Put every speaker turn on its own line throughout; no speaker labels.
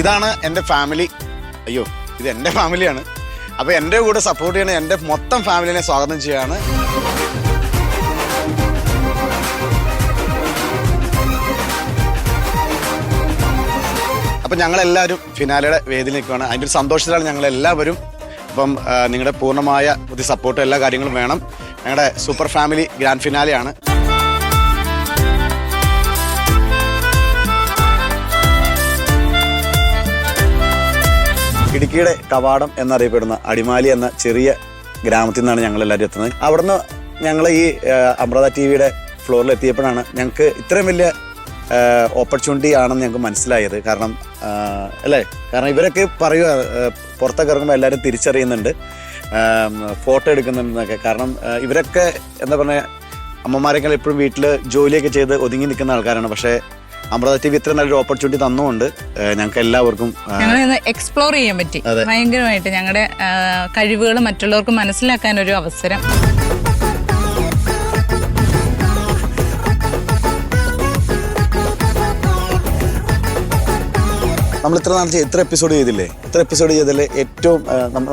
ഇതാണ് എന്റെ ഫാമിലി അയ്യോ ഇത് എന്റെ ഫാമിലിയാണ് അപ്പോൾ എന്റെ കൂടെ സപ്പോർട്ട് ചെയ്യണ എന്റെ മൊത്തം ഫാമിലിനെ സ്വാഗതം ചെയ്യാണ്. അപ്പം ഞങ്ങളെല്ലാവരും ഫിനാലയുടെ വേദിയിൽ നിൽക്കുകയാണ്. അതിന്റെ ഒരു സന്തോഷത്തിലാണ് ഞങ്ങളെല്ലാവരും. അപ്പം നിങ്ങളുടെ പൂർണമായ പുതിയ സപ്പോർട്ടും എല്ലാ കാര്യങ്ങളും വേണം. ഞങ്ങളുടെ സൂപ്പർ ഫാമിലി ഗ്രാൻഡ് ഫിനാലെയാണ് ഇടുക്കിയുടെ കവാടം എന്നറിയപ്പെടുന്ന അടിമാലി എന്ന ചെറിയ ഗ്രാമത്തിൽ നിന്നാണ് ഞങ്ങൾ എല്ലാവരും എത്തുന്നത്. അവിടുന്ന് ഞങ്ങൾ ഈ അമൃത ടി വിയുടെ ഫ്ലോറിൽ എത്തിയപ്പോഴാണ് ഞങ്ങൾക്ക് ഇത്രയും വലിയ ഓപ്പർച്യൂണിറ്റി ആണെന്ന് ഞങ്ങൾക്ക് മനസ്സിലായത്. കാരണം അല്ലേ? കാരണം ഇവരൊക്കെ പറയുക പുറത്തൊക്കെ ഇറങ്ങുമ്പോൾ എല്ലാവരും തിരിച്ചറിയുന്നുണ്ട്. ഫോട്ടോ എടുക്കുന്നുണ്ടെന്നൊക്കെ. കാരണം ഇവരൊക്കെ എന്താ പറയുക അമ്മമാരെക്കാൾ എപ്പോഴും വീട്ടിൽ ജോലിയൊക്കെ ചെയ്ത് ഒതുങ്ങി നിൽക്കുന്ന ആൾക്കാരാണ്. പക്ഷേ അമൃത ടി വി ഇത്ര നല്ലൊരു ഓപ്പർച്യൂണിറ്റി തന്നുകൊണ്ട് ഞങ്ങൾക്ക് എല്ലാവർക്കും
എക്സ്പ്ലോർ ചെയ്യാൻ പറ്റി. ഭയങ്കരമായിട്ട് ഞങ്ങളുടെ കഴിവുകൾ മറ്റുള്ളവർക്ക് മനസ്സിലാക്കാൻ ഒരു അവസരം
നമ്മൾ ഇത്ര നാൾ എത്ര ഇത്ര എപ്പിസോഡ് ചെയ്തില്ലേ? ഇത്ര എപ്പിസോഡ് ചെയ്തല്ലേ ഏറ്റവും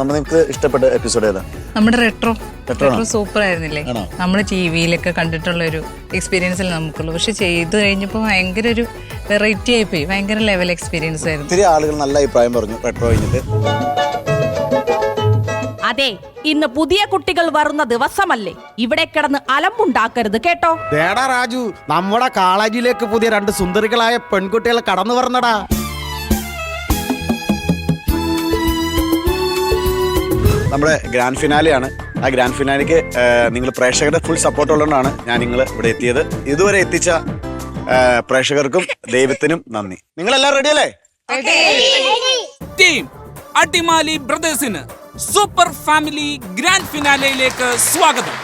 നിങ്ങൾക്ക് ഇഷ്ടപ്പെട്ട എപ്പിസോഡ് ഏതാ?
നമ്മുടെ റെട്രോ റെട്രോ സൂപ്പർ ആയിരുന്നില്ലേ? നമ്മൾ ടി വിയിലൊക്കെ കണ്ടിട്ടുള്ള ഒരു എക്സ്പീരിയൻസിൽ നമുക്കുള്ളൂ. പക്ഷെ ചെയ്തു കഴിഞ്ഞപ്പോൾ ഭയങ്കര ഒരു വെറൈറ്റി ആയി പോയി ഭയങ്കര ലെവൽ എക്സ്പീരിയൻസ് ആയിരുന്നു.
ഒത്തിരി ആളുകൾ നല്ല അഭിപ്രായം പറഞ്ഞു റെട്രോ കഴിഞ്ഞിട്ട്.
അതെ ഇന്ന് പുതിയ കുട്ടികൾ വരുന്ന ദിവസമല്ലേ? ഇവിടെ കിടന്ന് അലമ്പുണ്ടാക്കരുത് കേട്ടോ.
ദേടാ രാജു നമ്മുടെ കോളേജിലേക്ക് പുതിയ രണ്ട് സുന്ദരികളായ പെൺകുട്ടികൾ കടന്നു വരണടാ.
നമ്മുടെ ഗ്രാൻഡ് ഫിനാലെയാണ് ആ ഗ്രാൻഡ് ഫിനാലിക്ക് നിങ്ങൾ പ്രേക്ഷകരുടെ ഫുൾ സപ്പോർട്ട് ഉള്ളതുകൊണ്ടാണ് ഞാൻ നിങ്ങൾ ഇവിടെ എത്തിയത്. ഇതുവരെ എത്തിച്ച പ്രേക്ഷകർക്കും ദൈവത്തിനും നന്ദി. നിങ്ങൾ എല്ലാം റെഡി അല്ലേ
ടീം അടിമാലി ബ്രദേഴ്സിന് സൂപ്പർ ഫാമിലി ഗ്രാൻഡ് ഫിനാലയിലേക്ക് സ്വാഗതം.